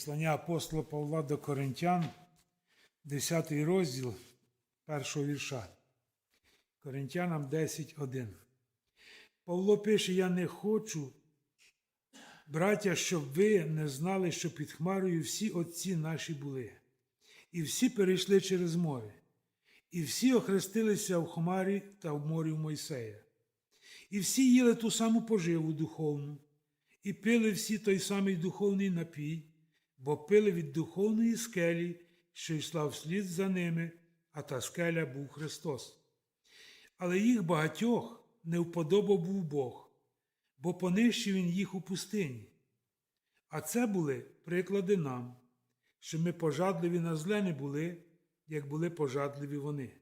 Послання апостола Павла до Коринтян, 10 розділ першого вірша. Коринтянам 10.1. Павло пише: Я не хочу, браття, щоб ви не знали, що під Хмарою всі отці наші були, і всі перейшли через море, і всі охрестилися в Хмарі та в морі в Мойсея. І всі їли ту саму поживу духовну, і пили всі той самий духовний напій, бо пили від духовної скелі, що йшла вслід за ними, а та скеля був Христос. Але їх багатьох не вподобав був Бог, бо понищив він їх у пустині. А це були приклади нам, що ми пожадливі на зле не були, як були пожадливі вони.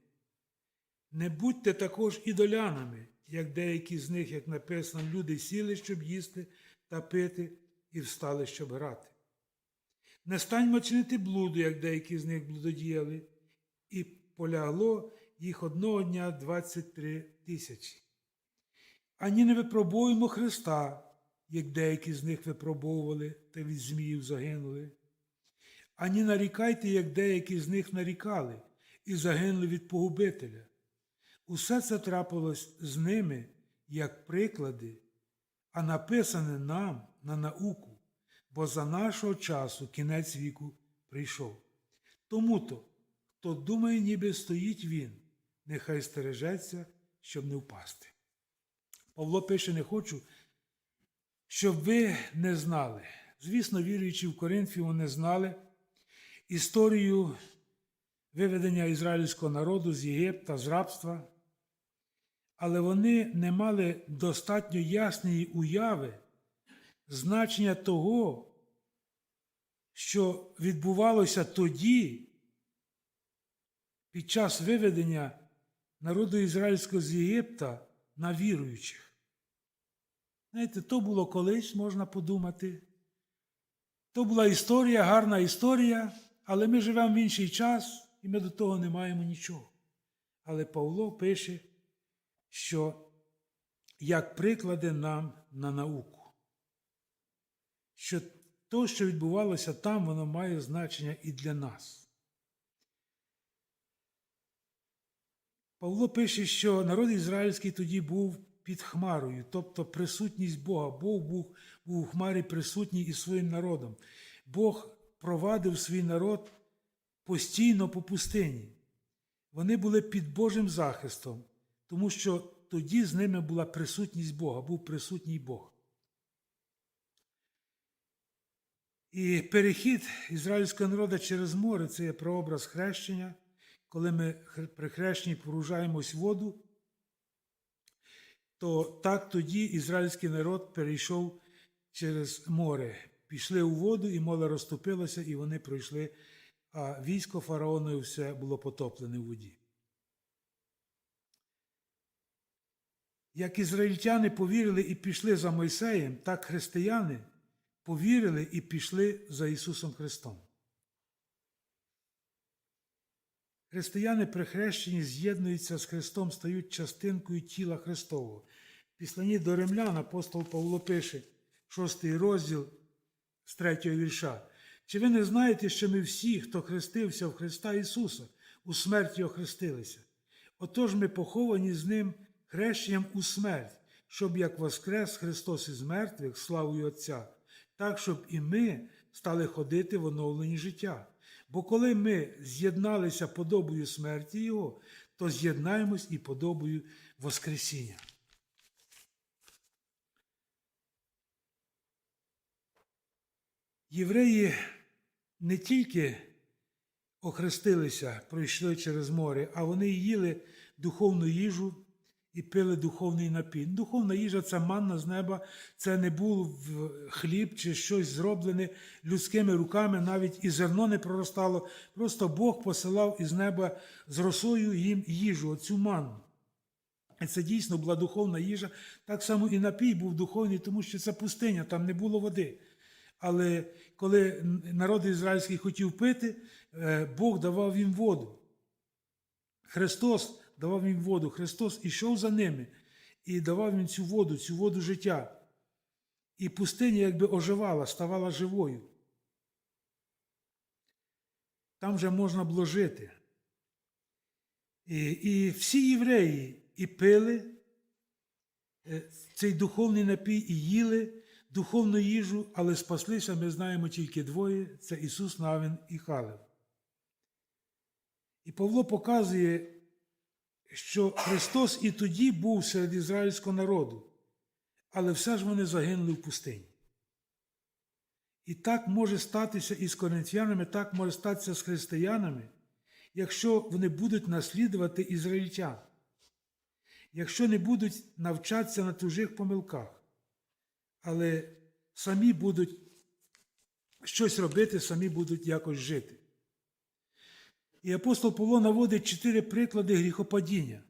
Не будьте також ідолянами, як деякі з них, як написано, люди сіли, щоб їсти та пити, і встали, щоб грати. Не станьмо чинити блуду, як деякі з них блудодіяли, і полягло їх одного дня 23 тисячі. Ані не випробуємо Христа, як деякі з них випробовували та від зміїв загинули. Ані нарікайте, як деякі з них нарікали і загинули від погубителя. Усе це трапилось з ними як приклади, а написане нам на науку, бо за нашого часу кінець віку прийшов. Тому то, хто думає, ніби стоїть він, нехай стережеться, щоб не впасти. Павло пише: не хочу, щоб ви не знали. Звісно, віруючи в Коринфі, вони знали історію виведення ізраїльського народу з Єгипта, з рабства, але вони не мали достатньо ясної уяви значення того, що відбувалося тоді, під час виведення народу ізраїльського з Єгипта на віруючих. Знаєте, то було колись, можна подумати. То була історія, гарна історія, але ми живемо в інший час, і ми до того не маємо нічого. Але Павло пише, що як приклади нам на науку, що то, що відбувалося там, воно має значення і для нас. Павло пише, що народ ізраїльський тоді був під Хмарою, тобто присутність Бога. Бог був, був у Хмарі присутній із своїм народом. Бог провадив свій народ постійно по пустині. Вони були під Божим захистом, тому що тоді з ними була присутність Бога, був присутній Бог. І перехід ізраїльського народу через море це є прообраз хрещення, коли ми при хрещенні поружаємось воду, то так тоді ізраїльський народ перейшов через море, пішли у воду, і море розтопилося, і вони пройшли, а військо фараонове все було потоплене в воді. Як ізраїльтяни повірили і пішли за Мойсеєм, так християни повірили і пішли за Ісусом Христом. Християни при хрещенні з'єднуються з Христом, стають частинкою тіла Христового. В Післанні до римлян апостол Павло пише, 6 розділ з 3 вірша. Чи ви не знаєте, що ми всі, хто хрестився в Христа Ісуса, у смерті охрестилися? Отож ми поховані з Ним хрещенням у смерть, щоб як воскрес Христос із мертвих, славою Отця, так, щоб і ми стали ходити в оновленні життя. Бо коли ми з'єдналися подобою смерті Його, то з'єднаємось і подобою Воскресіння. Євреї не тільки охрестилися, пройшли через море, а вони їли духовну їжу і пили духовний напій. Духовна їжа це манна з неба, це не був хліб чи щось зроблене людськими руками, навіть і зерно не проростало. Просто Бог посилав із неба з росою їм їжу, оцю манну. І це дійсно була духовна їжа. Так само і напій був духовний, тому що це пустиня, там не було води. Але коли народ ізраїльський хотів пити, Бог давав їм воду. Христос давав їм воду. Христос ішов за ними і давав їм цю воду, цю воду життя. І пустиня якби оживала, ставала живою. там вже можна було жити. І, і всі євреї і пили е, цей духовний напій, і їли духовну їжу, але спаслися, ми знаємо тільки двоє це Ісус Навин і Халев. І Павло показує, що Христос і тоді був серед ізраїльського народу, але все ж вони загинули в пустині. І так може статися і з коринфянами, так може статися з християнами, якщо вони будуть наслідувати ізраїльтян, якщо не будуть навчатися на чужих помилках, але самі будуть щось робити, самі будуть якось жити. І апостол Павло наводить чотири приклади гріхопадіння,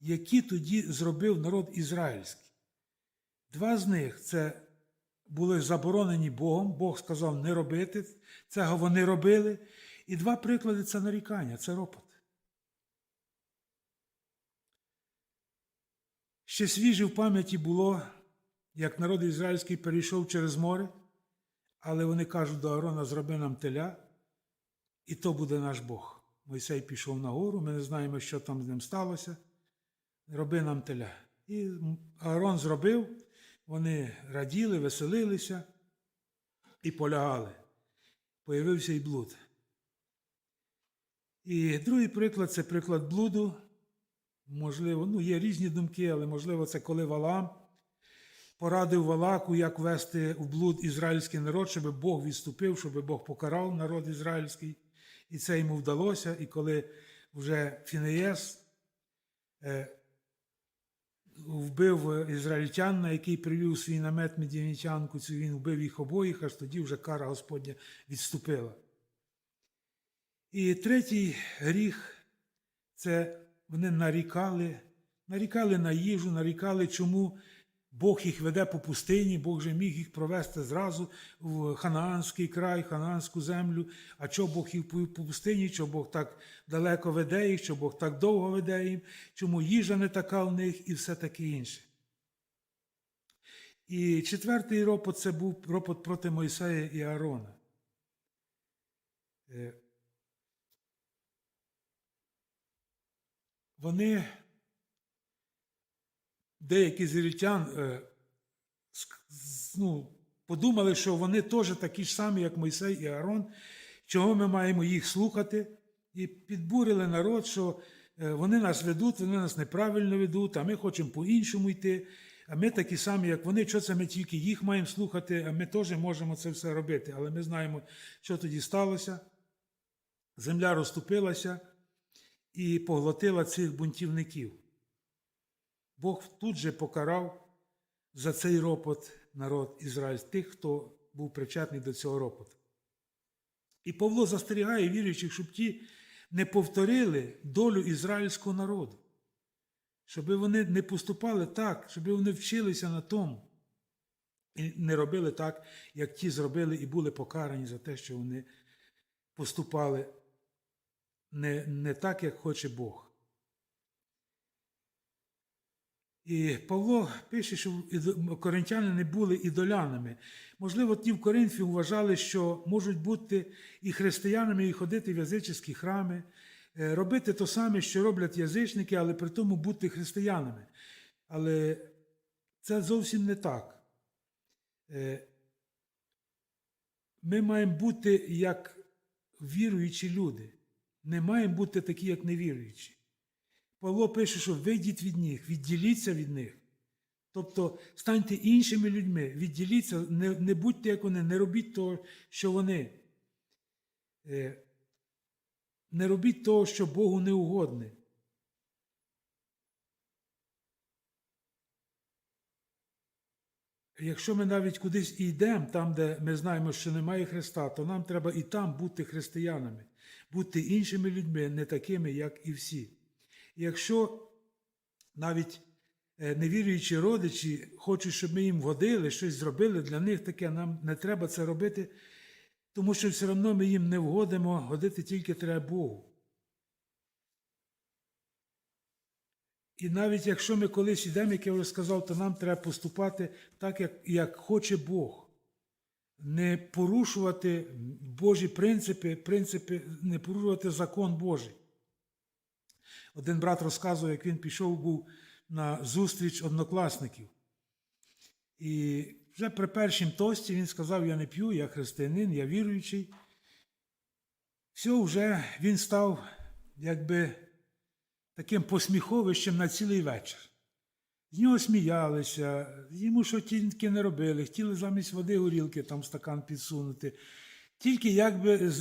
які тоді зробив народ ізраїльський. Два з них це були заборонені Богом, Бог сказав не робити, цього вони робили. І два приклади це нарікання, це ропот. Ще свіже в пам'яті було, як народ ізраїльський перейшов через море, але вони кажуть до Аарона, зроби нам теля, і то буде наш Бог. Мойсей пішов на гору, ми не знаємо, що там з ним сталося. Роби нам теля. І Аарон зробив, вони раділи, веселилися і полягали. Появився і блуд. І другий приклад це приклад блуду. Можливо, ну, є різні думки, але можливо, це коли Валам порадив Валаку, як вести в блуд ізраїльський народ, щоб Бог відступив, щоб Бог покарав народ ізраїльський. І це йому вдалося. І коли вже Фінеєс е, вбив ізраїльтян, на який привів свій намет медіанітянку, цю він вбив їх обоїх, аж тоді вже кара Господня відступила. І третій гріх це вони нарікали, нарікали на їжу, нарікали, чому Бог їх веде по пустині, Бог же міг їх провести зразу в Ханаанський край, Ханаанську землю. А чого Бог їх по пустині, чого Бог так далеко веде їх, чого Бог так довго веде їм, чому їжа не така в них і все таке інше. І четвертий ропот це був ропот проти Мойсея і Аарона. Е, Вони, деякі з ізраїльтян, е, ну, подумали, що вони теж такі ж самі, як Мойсей і Аарон, чого ми маємо їх слухати, і підбурили народ, що е, вони нас ведуть, вони нас неправильно ведуть, а ми хочемо по-іншому йти. А ми такі самі, як вони, що це ми тільки їх маємо слухати, а ми теж можемо це все робити. Але ми знаємо, що тоді сталося. Земля розступилася і поглотила цих бунтівників. Бог тут же покарав за цей ропот народ Ізраїль, тих, хто був причетний до цього ропоту. І Павло застерігає віруючих, щоб ті не повторили долю ізраїльського народу, щоб вони не поступали так, щоб вони вчилися на тому і не робили так, як ті зробили, і були покарані за те, що вони поступали не, не так, як хоче Бог. І Павло пише, що коринтяни не були ідолянами. Можливо, ті в Коринфі вважали, що можуть бути і християнами, і ходити в язичні храми, е, робити те саме, що роблять язичники, але при тому бути християнами. Але це зовсім не так. Е, Ми маємо бути як віруючі люди. Не маємо бути такі, як невіруючі. Павло пише, що вийдіть від них, відділіться від них. Тобто станьте іншими людьми, відділіться, не не будьте як вони, не робіть того, що вони. Е, Не робіть того, що Богу не угодне. Якщо ми навіть кудись і йдемо, там, де ми знаємо, що немає Христа, то нам треба і там бути християнами, бути іншими людьми, не такими, як і всі. Якщо навіть е, невіруючі родичі хочуть, щоб ми їм годили, щось зробили для них таке, нам не треба це робити, тому що все одно ми їм не вгодимо, годити тільки треба Богу. І навіть якщо ми колись йдемо, як я вже сказав, то нам треба поступати так, як, як хоче Бог. не порушувати Божі принципи, принципи, не порушувати закон Божий. Один брат розказує, як він пішов був на зустріч однокласників. І вже при першім тості він сказав: Я не п'ю, я християнин, я віруючий. Все, вже він став якби таким посміховищем на цілий вечір. З нього сміялися, йому що тільки не робили, хотіли замість води горілки там стакан підсунути. Тільки якби з,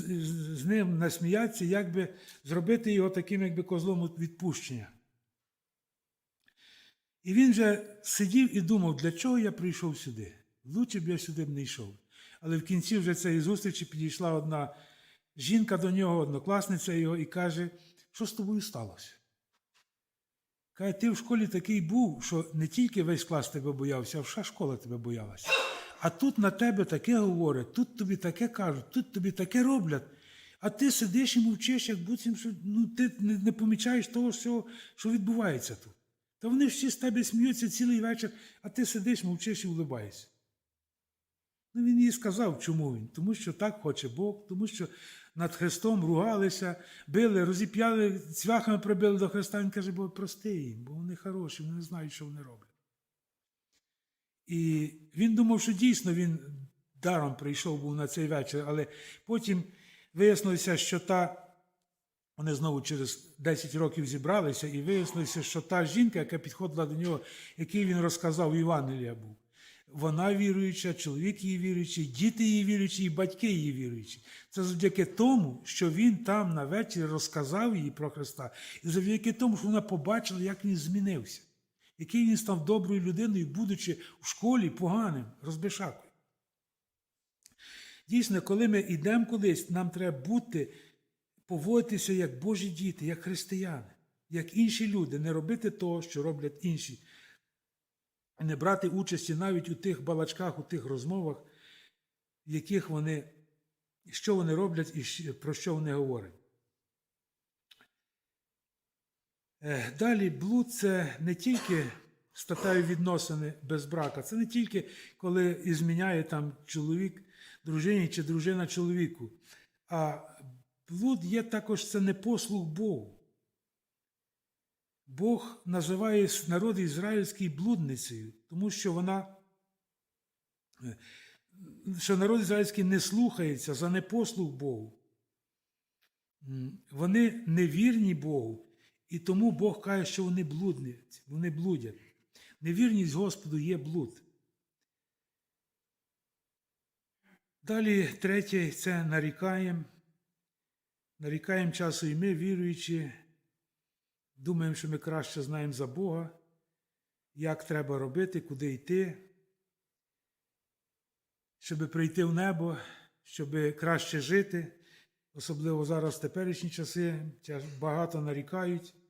з- ним насміятися, якби зробити його таким якби козлом відпущення. І він же сидів і думав, для чого я прийшов сюди. Лучше б я сюди б не йшов. Але в кінці вже цієї зустрічі підійшла одна жінка до нього, однокласниця його, і каже, що з тобою сталося? Каже, ти в школі такий був, що не тільки весь клас тебе боявся, а вся школа тебе боялася. А тут на тебе таке говорять, тут тобі таке кажуть, тут тобі таке роблять. А ти сидиш і мовчиш, як буцім, що ну, ти не, не помічаєш того, що, що відбувається тут. Та вони всі з тебе сміються цілий вечір, а ти сидиш, мовчиш і улибаєшся. Ну, він їй сказав, чому він? Тому що так хоче Бог, тому що над Христом ругалися, били, розіп'яли, цвяхами прибили до Христа. Він каже, Бог, прости їм, бо вони хороші, вони не знають, що вони роблять. І він думав, що дійсно він даром прийшов був на цей вечір, але потім вияснилося, що та. Вони знову через 10 років зібралися, і вияснилося, що та жінка, яка підходила до нього, який він розказав, Євангелія був, вона віруюча, чоловік її віруючий, діти її віруючі, і батьки її віруючі. Це завдяки тому, що він там на вечір розказав їй про Христа, і завдяки тому, що вона побачила, як він змінився, який він став доброю людиною, будучи в школі поганим, розбишакою. Дійсно, коли ми йдемо кудись, нам треба бути, поводитися як Божі діти, як християни, як інші люди, не робити того, що роблять інші, не брати участі навіть у тих балачках, у тих розмовах, в яких вони, що вони роблять і про що вони говорять. Е, Далі блуд це не тільки статеві відносини без брака, це не тільки коли і зміняє там чоловік дружині чи дружина чоловіку. А блуд є також це непослух Богу. Бог називає народ ізраїльський блудницею, тому що вона, е, що народ ізраїльський не слухається за непослух Богу. Вони невірні Богу, і тому Бог каже, що вони блудниці, вони блудять. Невірність Господу є блуд. Далі третє це нарікаємо. Нарікаємо часу і ми, віруючи, думаємо, що ми краще знаємо за Бога, як треба робити, куди йти, щоб прийти в небо, щоб краще жити. Особливо зараз в теперішні часи багато нарікають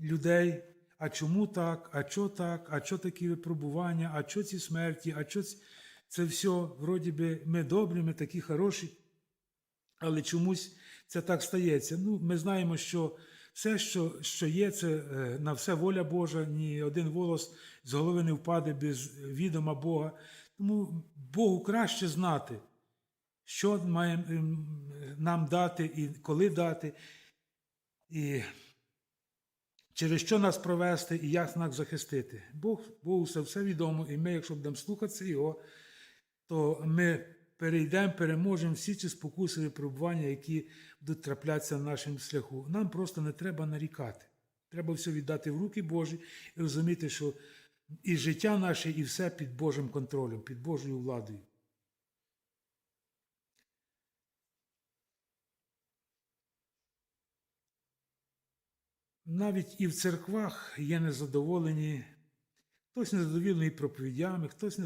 людей. А чому так? А що так? А що такі випробування? А що ці смерті? А ці... це все, вроді би, ми добрі, ми такі хороші, але чомусь це так стається. Ну, ми знаємо, що все, що, що є, це е, на все воля Божа, ні один волос з голови не впаде без відома Бога. Тому Богу краще знати, що має нам дати і коли дати, і через що нас провести, і як нас захистити. Бог, Богу все, все відомо, і ми, якщо будемо слухатися Його, то ми перейдемо, переможемо всі ці спокуси і випробування, які будуть траплятися на нашому шляху. Нам просто не треба нарікати. Треба все віддати в руки Божі і розуміти, що і життя наше, і все під Божим контролем, під Божою владою. Навіть і в церквах є незадоволені. Хтось незадоволений проповідями, хтось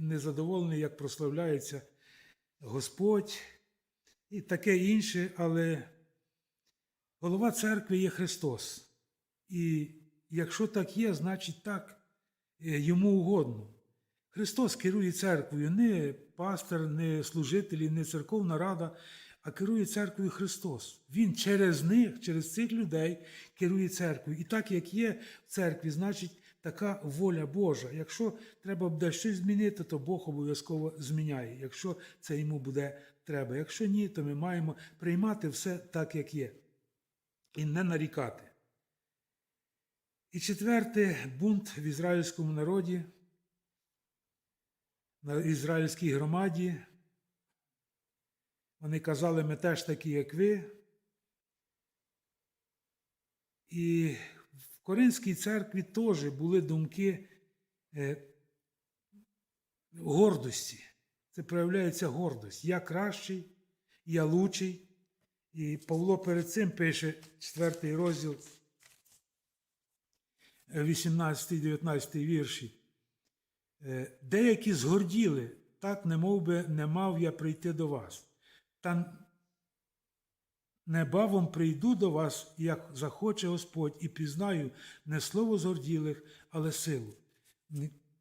незадоволений, як прославляється Господь і таке інше, але голова церкви є Христос. І якщо так є, значить так е, йому угодно. Христос керує церквою, не пастор, не служителі, не церковна рада, а керує церквою Христос. Він через них, через цих людей керує церквою. І так як є в церкві, значить, така воля Божа. Якщо треба буде щось змінити, то Бог обов'язково зміняє, якщо це йому буде треба. Якщо ні, то ми маємо приймати все так, як є, і не нарікати. І четверте бунт в ізраїльському народі, на ізраїльській громаді. Вони казали, ми теж такі, як ви. І в Коринській церкві теж були думки е, гордості. Це проявляється гордость. Я кращий, я лучший. І Павло перед цим пише четвертий розділ, 18-19 вірші. Е, Деякі згорділи, так не би не мав я прийти до вас. Та небавом прийду до вас, як захоче Господь, і пізнаю не слово згорділих, але силу.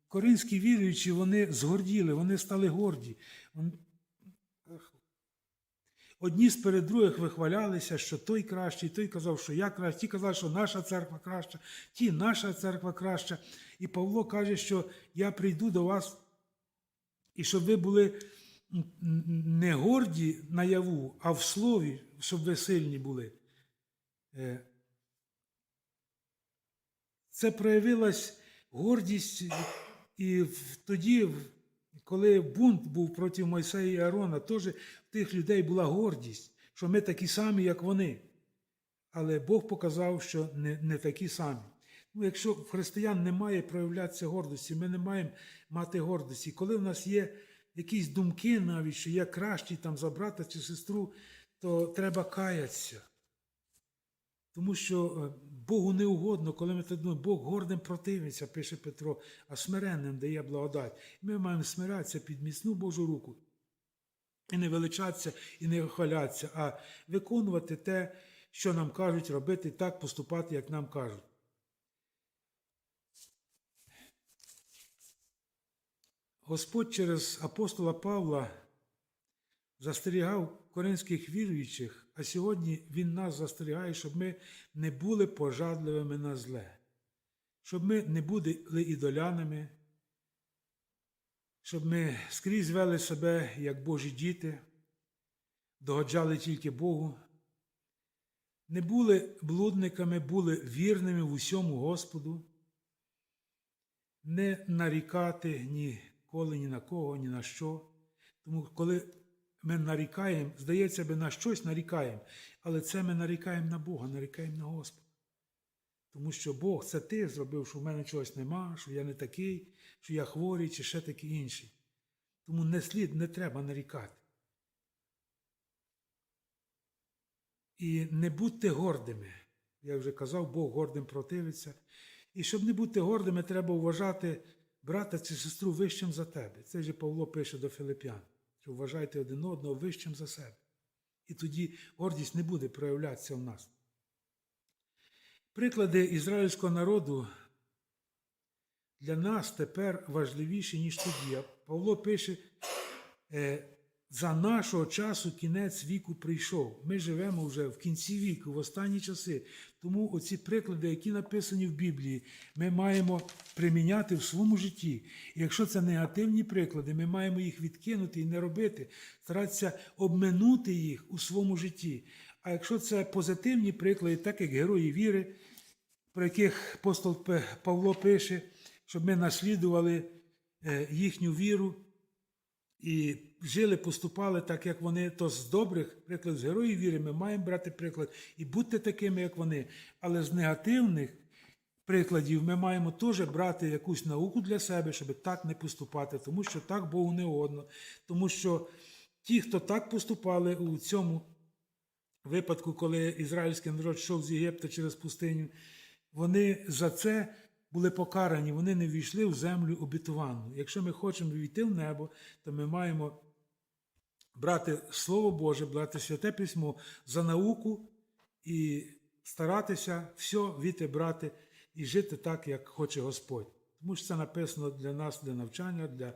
Коринські віруючі, вони згорділи, вони стали горді. Одні сперед других вихвалялися, що той кращий, той казав, що я кращий, ті казали, що наша церква краща, ті наша церква краща. І Павло каже, що я прийду до вас, і щоб ви були не горді наяву, а в слові, щоб ви сильні були. Е, Це проявилась гордість, і тоді, коли бунт був проти Мойсея і Аарона, теж в тих людей була гордість, що ми такі самі, як вони. Але Бог показав, що не, не такі самі. Ну, якщо в християн немає проявлятися гордості, ми не маємо мати гордості. Коли в нас є якісь думки навіть, що я кращий там за брата чи сестру, то треба каятися. Тому що е, Богу не угодно, коли ми так думаємо, Бог гордим противиться, пише Петро, а смиренним дає благодать. Ми маємо смиратися під міцну Божу руку. І не величатися, і не хвалятися, а виконувати те, що нам кажуть робити, так поступати, як нам кажуть. Господь через апостола Павла застерігав коринських віруючих, а сьогодні Він нас застерігає, щоб ми не були пожадливими на зле, щоб ми не були ідолянами, щоб ми скрізь вели себе як Божі діти, догоджали тільки Богу, не були блудниками, були вірними в усьому Господу, не нарікати ніколи ні на кого, ні на що. Тому коли ми нарікаємо, здається би, на щось нарікаємо, але це ми нарікаємо на Бога, нарікаємо на Господа. Тому що Бог це ти зробив, що в мене чогось нема, що я не такий, що я хворий чи ще такий інший. Тому не слід, не треба нарікати. І не будьте гордими. Я вже казав, Бог гордим противиться. І щоб не бути гордими, треба вважати брата чи сестру вищим за тебе. Це ж Павло пише до Филип'ян, що вважайте один одного вищим за себе. І тоді гордість не буде проявлятися в нас. Приклади ізраїльського народу для нас тепер важливіші, ніж тоді. Павло пише, е, за нашого часу кінець віку прийшов. Ми живемо вже в кінці віку, в останні часи. Тому оці приклади, які написані в Біблії, ми маємо приміняти в своєму житті. І якщо це негативні приклади, ми маємо їх відкинути і не робити, старатися обминути їх у своєму житті. А якщо це позитивні приклади, так як герої віри, про яких апостол Павло пише, щоб ми наслідували е, їхню віру і жили, поступали так, як вони, то з добрих приклад з героїв віри ми маємо брати приклад і бути такими, як вони. Але з негативних прикладів ми маємо теж брати якусь науку для себе, щоб так не поступати, тому що так Богу не угодно. Тому що ті, хто так поступали у цьому випадку, коли ізраїльський народ йшов з Єгипта через пустиню, вони за це були покарані, вони не війшли в землю обітувану. Якщо ми хочемо війти в небо, то ми маємо брати Слово Боже, брати святе письмо за науку і старатися все віти брати і жити так, як хоче Господь. Тому що це написано для нас, для навчання, для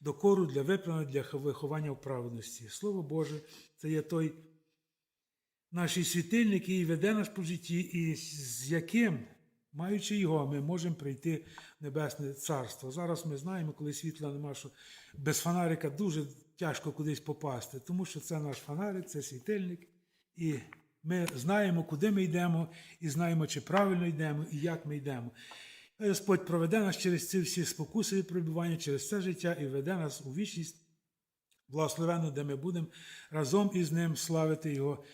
докору, для виправлення, для виховання в праведності. Слово Боже, це є той наш світильник, який веде нас по житті, і з яким Маючи його, ми можемо прийти в Небесне Царство. Зараз ми знаємо, коли світла нема, що без фонарика дуже тяжко кудись попасти, тому що це наш фонарик, це світильник. І ми знаємо, куди ми йдемо, і знаємо, чи правильно йдемо, і як ми йдемо. Господь проведе нас через ці всі спокуси і пробування, через це життя і веде нас у вічність благословенно, де ми будемо разом із ним славити Його.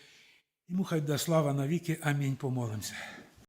Йому хай буде слава навіки. Амінь. Помолимося.